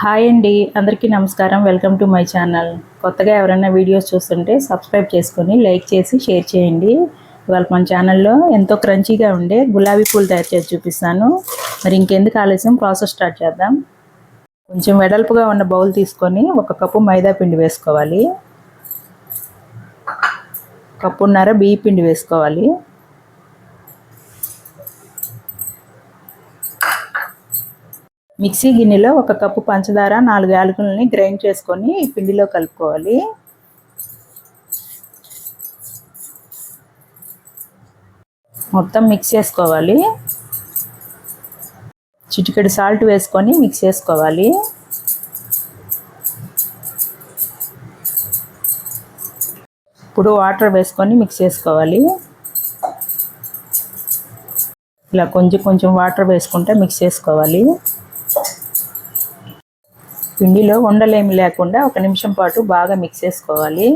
Hi అండి. అందరికీ నమస్కారం. Welcome to my channel. కొత్తగా ఎవరైనా వీడియోస్ చూస్తుంటే సబ్స్క్రైబ్ చేసుకొని లైక్ చేసి షేర్ చేయండి. ఇవాళ మన ఛానల్లో ఎంతో క్రంచీగా ఉండే గులాబీ పూలు తయారు చేసి చూపిస్తాను. మరి ఇంకెందుకు ఆలస్యం? ప్రాసెస్ స్టార్ట్ చేద్దాం. కొంచెం వెడల్పుగా ఉన్న బౌల్ తీసుకొని ఒక కప్పు మైదా పిండి వేసుకోవాలి. కప్పున్నర బియ్య పిండి వేసుకోవాలి. మిక్సీ గిన్నెలో ఒక కప్పు పంచదార నాలుగు యాలకులని గ్రైండ్ చేసుకొని పిండిలో కలుపుకోవాలి. మొత్తం మిక్స్ చేసుకోవాలి. చిటికెడు సాల్ట్ వేసుకొని మిక్స్ చేసుకోవాలి. ఇప్పుడు వాటర్ వేసుకొని మిక్స్ చేసుకోవాలి. ఇలా కొంచెం కొంచెం వాటర్ వేసుకుంటే మిక్స్ చేసుకోవాలి. పిండిలో ఉండలేమి లేకుండా ఒక నిమిషం పాటు బాగా మిక్స్ చేసుకోవాలి.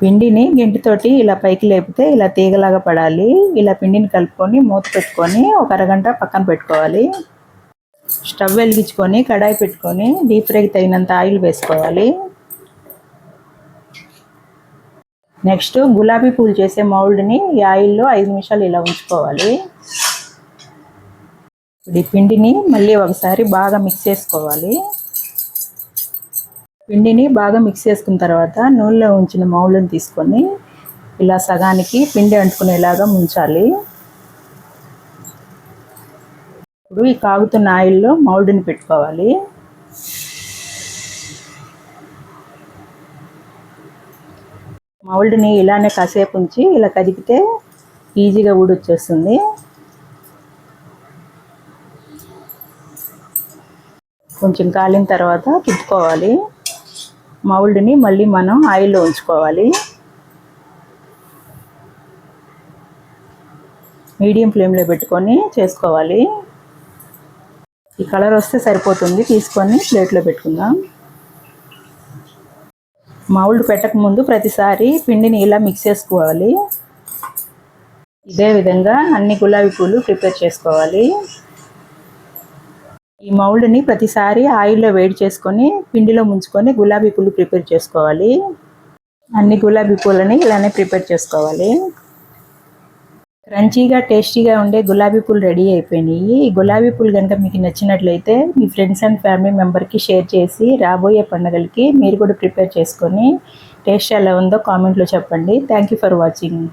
పిండిని గెంటితోటి ఇలా పైకి లేపితే ఇలా తీగలాగా పడాలి. ఇలా పిండిని కలుపుకొని మూత పెట్టుకొని ఒక అరగంట పక్కన పెట్టుకోవాలి. స్టవ్ వెలిగించుకొని కడాయి పెట్టుకొని డీప్ ఫ్రైకి తగినంత ఆయిల్ వేసుకోవాలి. నెక్స్ట్ గులాబీ పూలు చేసే మౌల్డ్ని ఈ ఆయిల్లో ఐదు నిమిషాలు ఇలా ఉంచుకోవాలి. ఇప్పుడు ఈ పిండిని మళ్ళీ ఒకసారి బాగా మిక్స్ చేసుకోవాలి. పిండిని బాగా మిక్స్ చేసుకున్న తర్వాత నూనెలో ఉంచిన మౌళ్ళని తీసుకొని ఇలా సగానికి పిండి అంటుకునేలాగా ముంచాలి. ఇప్పుడు ఈ కాగుతున్న ఆయిల్లో మౌల్డ్ని పెట్టుకోవాలి. మౌల్డ్ని ఇలానే కాసేపు ఉంచి ఇలా కదిపితే ఈజీగా ఊడొచ్చేస్తుంది. కొంచెం కాలిన తర్వాత తిప్పుకోవాలి మౌల్డ్ని మళ్ళీ మనం ఆయిల్లో ఉంచుకోవాలి. మీడియం ఫ్లేమ్లో పెట్టుకొని చేసుకోవాలి. ఈ కలర్ వస్తే సరిపోతుంది. తీసుకొని ప్లేట్లో పెట్టుకుందాం. మౌల్డ్ పెట్టకముందు ప్రతిసారి పిండిని ఇలా మిక్స్ చేసుకోవాలి. ఇదే విధంగా అన్ని గులాబీ పూలు ప్రిపేర్ చేసుకోవాలి. ఈ మౌల్డ్ని ప్రతిసారి ఆయిల్లో వేడి చేసుకొని పిండిలో ముంచుకొని గులాబీ పూలు ప్రిపేర్ చేసుకోవాలి. అన్ని గులాబీ పూలని ఇలానే ప్రిపేర్ చేసుకోవాలి. క్రంచీగా టేస్టీగా ఉండే గులాబీ పూలు రెడీ అయిపోయినాయి. ఈ గులాబీ పూలు కనుక మీకు నచ్చినట్లయితే మీ ఫ్రెండ్స్ అండ్ ఫ్యామిలీ మెంబర్కి షేర్ చేసి రాబోయే పండుగలకి మీరు కూడా ప్రిపేర్ చేసుకొని టేస్ట్ ఎలా ఉందో కామెంట్లో చెప్పండి. Thank you for watching.